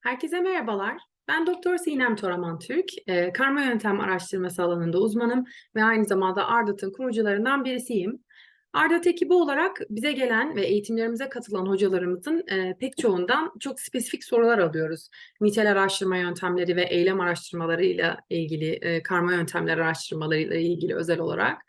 Herkese merhabalar. Ben Doktor Sinem Toraman Türk. Ee, karma yöntem araştırması alanında uzmanım ve aynı zamanda Ardat'ın kurucularından birisiyim. Ardat ekibi olarak bize gelen ve eğitimlerimize katılan hocalarımızın e, pek çoğundan çok spesifik sorular alıyoruz. Nitel araştırma yöntemleri ve eylem araştırmalarıyla ilgili, e, karma yöntemler araştırmalarıyla ilgili özel olarak.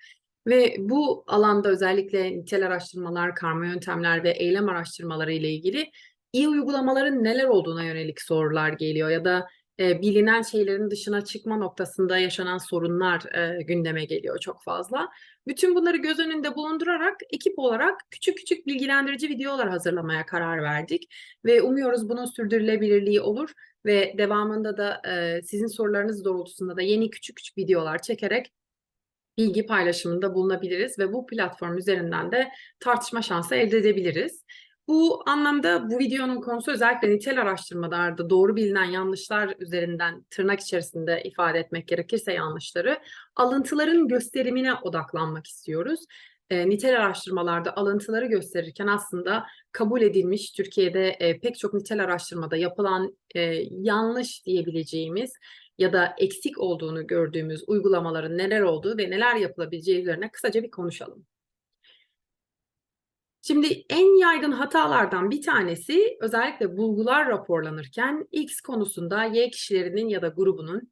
Ve bu alanda özellikle nitel araştırmalar, karma yöntemler ve eylem araştırmaları ile ilgili iyi uygulamaların neler olduğuna yönelik sorular geliyor ya da e, bilinen şeylerin dışına çıkma noktasında yaşanan sorunlar e, gündeme geliyor çok fazla. Bütün bunları göz önünde bulundurarak ekip olarak küçük küçük bilgilendirici videolar hazırlamaya karar verdik ve umuyoruz bunun sürdürülebilirliği olur ve devamında da e, sizin sorularınız doğrultusunda da yeni küçük küçük videolar çekerek bilgi paylaşımında bulunabiliriz ve bu platform üzerinden de tartışma şansı elde edebiliriz. Bu anlamda bu videonun konusu özellikle nitel araştırmalarda doğru bilinen yanlışlar üzerinden tırnak içerisinde ifade etmek gerekirse yanlışları alıntıların gösterimine odaklanmak istiyoruz. E, nitel araştırmalarda alıntıları gösterirken aslında kabul edilmiş Türkiye'de e, pek çok nitel araştırmada yapılan e, yanlış diyebileceğimiz ya da eksik olduğunu gördüğümüz uygulamaların neler olduğu ve neler yapılabileceği üzerine kısaca bir konuşalım. Şimdi en yaygın hatalardan bir tanesi özellikle bulgular raporlanırken X konusunda Y kişilerinin ya da grubunun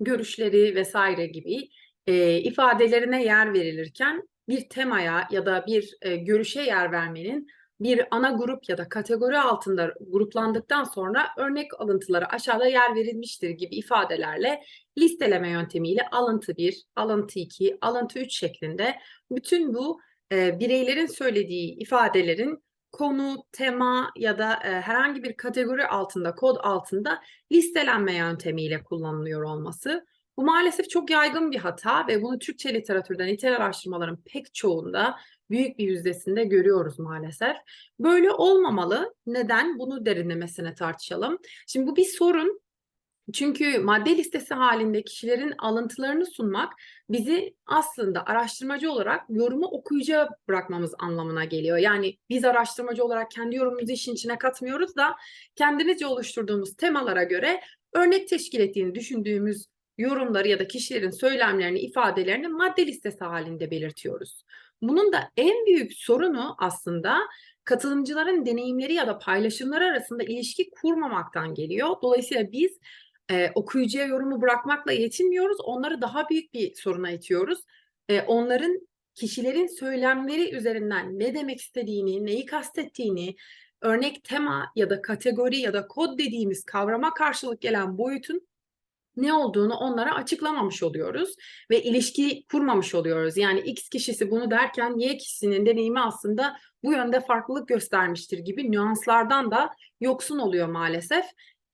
görüşleri vesaire gibi e, ifadelerine yer verilirken bir temaya ya da bir e, görüşe yer vermenin bir ana grup ya da kategori altında gruplandıktan sonra örnek alıntıları aşağıda yer verilmiştir gibi ifadelerle listeleme yöntemiyle alıntı 1, alıntı 2, alıntı 3 şeklinde bütün bu e, bireylerin söylediği ifadelerin konu, tema ya da e, herhangi bir kategori altında, kod altında listelenme yöntemiyle kullanılıyor olması. Bu maalesef çok yaygın bir hata ve bunu Türkçe literatürde nitel araştırmaların pek çoğunda büyük bir yüzdesinde görüyoruz maalesef. Böyle olmamalı. Neden? Bunu derinlemesine tartışalım. Şimdi bu bir sorun. Çünkü madde listesi halinde kişilerin alıntılarını sunmak bizi aslında araştırmacı olarak yorumu okuyucuya bırakmamız anlamına geliyor. Yani biz araştırmacı olarak kendi yorumumuzu işin içine katmıyoruz da kendimizce oluşturduğumuz temalara göre örnek teşkil ettiğini düşündüğümüz yorumları ya da kişilerin söylemlerini, ifadelerini madde listesi halinde belirtiyoruz. Bunun da en büyük sorunu aslında katılımcıların deneyimleri ya da paylaşımları arasında ilişki kurmamaktan geliyor. Dolayısıyla biz e, okuyucuya yorumu bırakmakla yetinmiyoruz. Onları daha büyük bir soruna itiyoruz. E, onların kişilerin söylemleri üzerinden ne demek istediğini, neyi kastettiğini, örnek tema ya da kategori ya da kod dediğimiz kavrama karşılık gelen boyutun ne olduğunu onlara açıklamamış oluyoruz ve ilişki kurmamış oluyoruz. Yani X kişisi bunu derken Y kişisinin deneyimi aslında bu yönde farklılık göstermiştir gibi nüanslardan da yoksun oluyor maalesef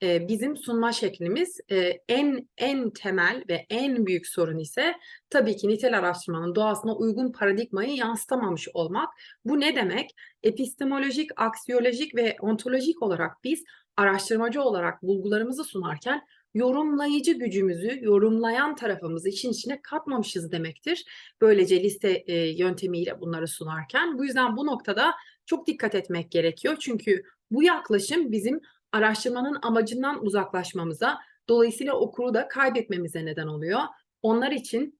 e, bizim sunma şeklimiz e, en en temel ve en büyük sorun ise tabii ki nitel araştırmanın doğasına uygun paradigmayı yansıtamamış olmak. Bu ne demek? Epistemolojik, aksiyolojik ve ontolojik olarak biz araştırmacı olarak bulgularımızı sunarken yorumlayıcı gücümüzü, yorumlayan tarafımızı işin içine katmamışız demektir. Böylece liste e, yöntemiyle bunları sunarken. Bu yüzden bu noktada çok dikkat etmek gerekiyor. Çünkü bu yaklaşım bizim araştırmanın amacından uzaklaşmamıza, dolayısıyla okuru da kaybetmemize neden oluyor. Onlar için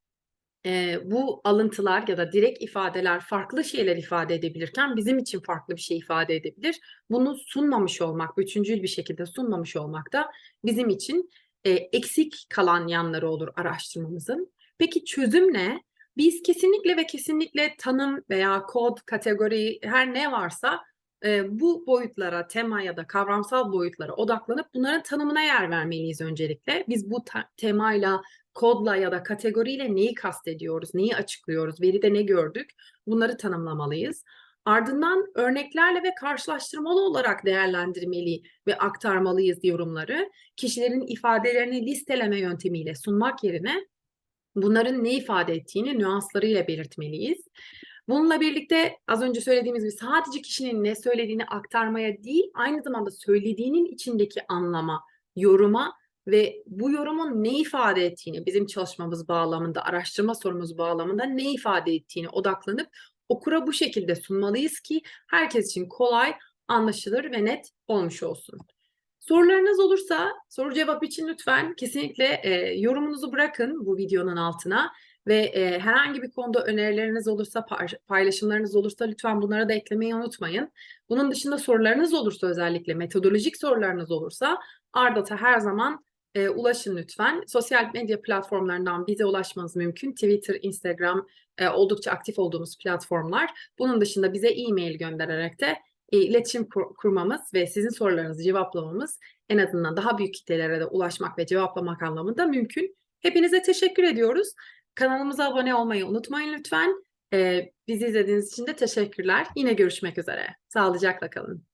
e, bu alıntılar ya da direkt ifadeler farklı şeyler ifade edebilirken bizim için farklı bir şey ifade edebilir. Bunu sunmamış olmak, bütüncül bir şekilde sunmamış olmak da bizim için e, eksik kalan yanları olur araştırmamızın. Peki çözüm ne? Biz kesinlikle ve kesinlikle tanım veya kod, kategori her ne varsa e, bu boyutlara, tema ya da kavramsal boyutlara odaklanıp bunların tanımına yer vermeliyiz öncelikle. Biz bu temayla, kodla ya da kategoriyle neyi kastediyoruz, neyi açıklıyoruz, veride ne gördük bunları tanımlamalıyız. Ardından örneklerle ve karşılaştırmalı olarak değerlendirmeli ve aktarmalıyız yorumları. Kişilerin ifadelerini listeleme yöntemiyle sunmak yerine bunların ne ifade ettiğini nüanslarıyla belirtmeliyiz. Bununla birlikte az önce söylediğimiz gibi sadece kişinin ne söylediğini aktarmaya değil, aynı zamanda söylediğinin içindeki anlama, yoruma ve bu yorumun ne ifade ettiğini bizim çalışmamız bağlamında, araştırma sorumuz bağlamında ne ifade ettiğini odaklanıp okura bu şekilde sunmalıyız ki herkes için kolay, anlaşılır ve net olmuş olsun. Sorularınız olursa soru cevap için lütfen kesinlikle e, yorumunuzu bırakın bu videonun altına ve e, herhangi bir konuda önerileriniz olursa, paylaşımlarınız olursa lütfen bunları da eklemeyi unutmayın. Bunun dışında sorularınız olursa özellikle metodolojik sorularınız olursa Ardat'a her zaman e, ulaşın lütfen. Sosyal medya platformlarından bize ulaşmanız mümkün. Twitter, Instagram e, oldukça aktif olduğumuz platformlar. Bunun dışında bize e-mail göndererek de e, iletişim kur- kurmamız ve sizin sorularınızı cevaplamamız en azından daha büyük kitlelere de ulaşmak ve cevaplamak anlamında mümkün. Hepinize teşekkür ediyoruz. Kanalımıza abone olmayı unutmayın lütfen. E, bizi izlediğiniz için de teşekkürler. Yine görüşmek üzere. Sağlıcakla kalın.